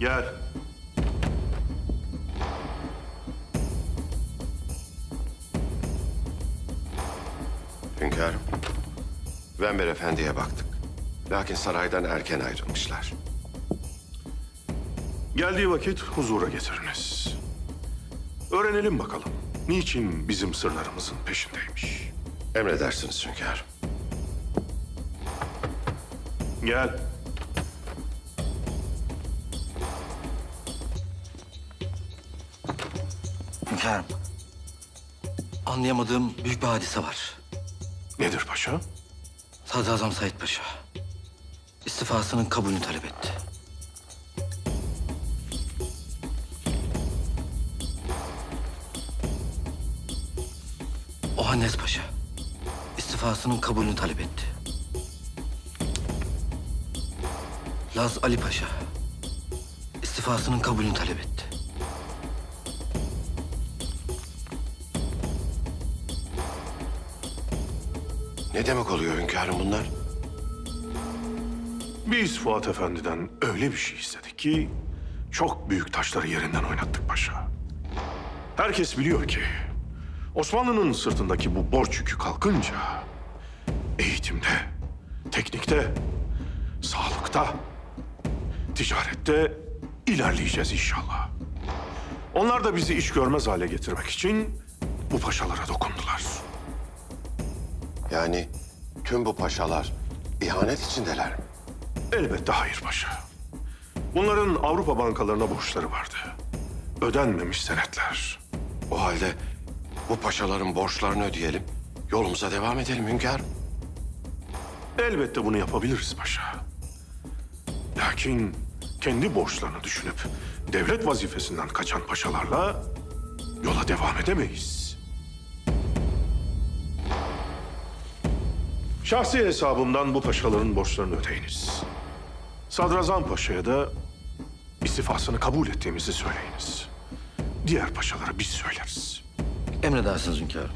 Gel. Hünkârım, Venber Efendi'ye baktık. Lakin saraydan erken ayrılmışlar. Geldiği vakit huzura getiriniz. Öğrenelim bakalım. Niçin bizim sırlarımızın peşindeymiş? Emredersiniz hünkârım. Gel. Hünkârım. Anlayamadığım büyük bir hadise var. Nedir paşa? Sadrazam Said Paşa istifasının kabulünü talep etti. Ohannes Paşa istifasının kabulünü talep etti. Laz Ali Paşa istifasının kabulünü talep etti. Ne demek oluyor hünkârım bunlar? Biz Fuat Efendi'den öyle bir şey istedik ki... ...çok büyük taşları yerinden oynattık paşa. Herkes biliyor ki... ...Osmanlı'nın sırtındaki bu borç yükü kalkınca... ...eğitimde, teknikte, sağlıkta, ticarette ilerleyeceğiz inşallah. Onlar da bizi iş görmez hale getirmek için bu paşalara dokundular. Yani tüm bu paşalar ihanet içindeler mi? Elbette hayır paşa. Bunların Avrupa bankalarına borçları vardı. Ödenmemiş senetler. O halde bu paşaların borçlarını ödeyelim. Yolumuza devam edelim hünkârım. Elbette bunu yapabiliriz paşa. Lakin kendi borçlarını düşünüp devlet vazifesinden kaçan paşalarla yola devam edemeyiz. Şahsi hesabımdan bu paşaların borçlarını ödeyiniz. Sadrazam Paşa'ya da istifasını kabul ettiğimizi söyleyiniz. Diğer paşalara biz söyleriz. Emredersiniz hünkârım.